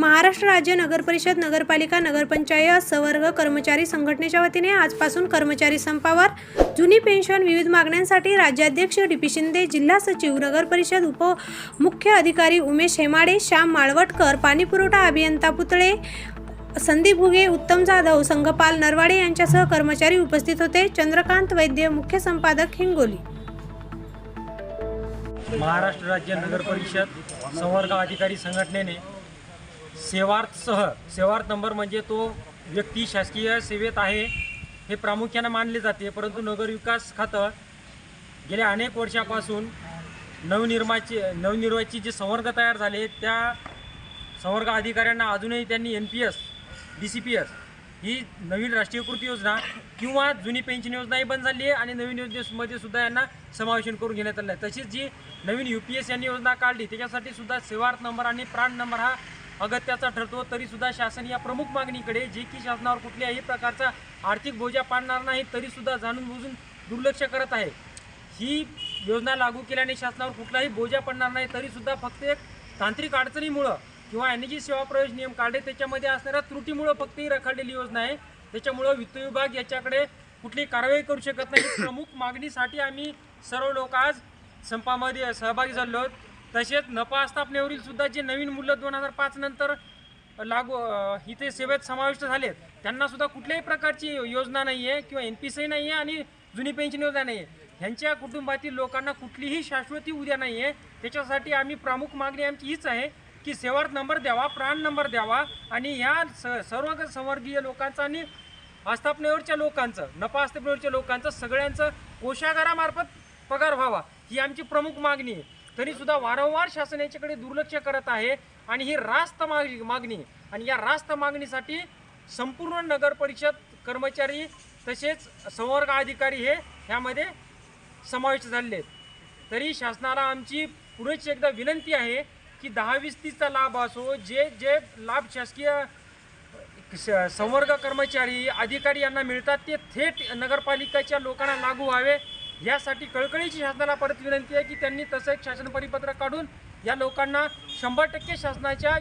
महाराष्ट्र राज्य नगर परिषद नगरपालिका नगरपंचायत सवर्ग कर्मचारी संघटनेच्या वतीने आजपासून कर्मचारी संपावर जुनी पेन्शन विविध मागण्यांसाठी राज्याध्यक्ष डी पी शिंदे जिल्हा सचिव नगर परिषद उप मुख्य अधिकारी उमेश हेमाडे श्याम माळवटकर पाणीपुरवठा अभियंता पुतळे संदीप घुगे उत्तम जाधव संघपाल नरवाडे यांच्यासह कर्मचारी उपस्थित होते. चंद्रकांत वैद्य मुख्य संपादक हिंगोली. महाराष्ट्र राज्य नगर परिषद संवर्ग अधिकारी संघटनेने सेवार्थसह सेवार्थ नंबर म्हणजे तो व्यक्ती शासकीय सेवेत आहे हे प्रामुख्यानं मानले जाते. परंतु नगरविकास खातं गेल्या अनेक वर्षापासून नवनिर्माचे नवनिर्वाची जे संवर्ग तयार झाले त्या संवर्ग अधिकाऱ्यांना अजूनही त्यांनी N P S D C P S ही नवीन राष्ट्रीयकृत योजना किंवा जुनी पेन्शन योजनाही बंद झाली आहे आणि नवीन योजनेमध्ये सुद्धा यांना समावेशन करून घेण्यात आलं आहे. तशीच जी नवीन यू पी एस यांनी योजना काढली त्याच्यासाठी सुद्धा सेवार्थ नंबर आणि प्राण नंबर हा अगत्याचा ठरतो तरीसुद्धा शासन या प्रमुख मागणीकडे जे की शासनावर कुठल्याही प्रकारचा आर्थिक बोजा पाडणार नाही तरीसुद्धा जाणून बुजून दुर्लक्ष करत आहे. ही योजना लागू केल्याने शासनावर कुठलाही बोजा पडणार नाही तरीसुद्धा फक्त एक तांत्रिक अडचणीमुळं किंवा एनर्जी जी सेवा प्रवेश नियम काढले त्याच्यामध्ये असणाऱ्या त्रुटीमुळं फक्त ही रखडलेली योजना आहे. त्याच्यामुळं वित्त विभाग याच्याकडे कुठली कारवाई करू शकत नाही. प्रमुख मागणीसाठी आम्ही सर्व लोक आज संपामध्ये सहभागी झालो आहोत. तसेच नफा आस्थापनेवरील सुद्धा जे नवीन मूल्य दोन हजार पाच नंतर लागू इथे सेवेत समाविष्ट झालेत त्यांना सुद्धा कुठल्याही प्रकारची योजना नाही आहे किंवा एन पी सी नाही आहे आणि जुनी पेन्शन योजना नाही आहे ह्यांच्या कुटुंबातील लोकांना कुठलीही शाश्वती उद्या नाही आहे त्याच्यासाठी आम्ही प्रमुख मागणी आमची हीच आहे की सेवार्थ नंबर द्यावा प्राण नंबर द्यावा आणि ह्या स सर्व संवर्गीय लोकांचा आणि आस्थापनेवरच्या लोकांचं नफा आस्थापनेवरच्या लोकांचं सगळ्यांचं कोशागारामार्फत पगार व्हावा ही आमची प्रमुख मागणी आहे. तरी सुद्धा वारंवार शासन याच्याकडे दुर्लक्ष करत आहे. आणि ही रास्त मागणी मागणी आणि या रास्त मागणीसाठी संपूर्ण नगर परिषद कर्मचारी तसेच संवर्ग अधिकारी हे ह्यामध्ये समाविष्ट झालेले आहेत. तरी शासनाला आमची पुढेच एकदा विनंती आहे की दहा वीस तीसचा लाभ असो जे जे लाभ शासकीय संवर्ग कर्मचारी अधिकारी यांना मिळतात ते थेट नगरपालिकेच्या लोकांना लागू व्हावे. यासाठी कळकळीची शासनाला परत विनंती आहे की त्यांनी तसं एक शासन परिपत्रक काढून या लोकांना शंभर टक्के शासनाच्या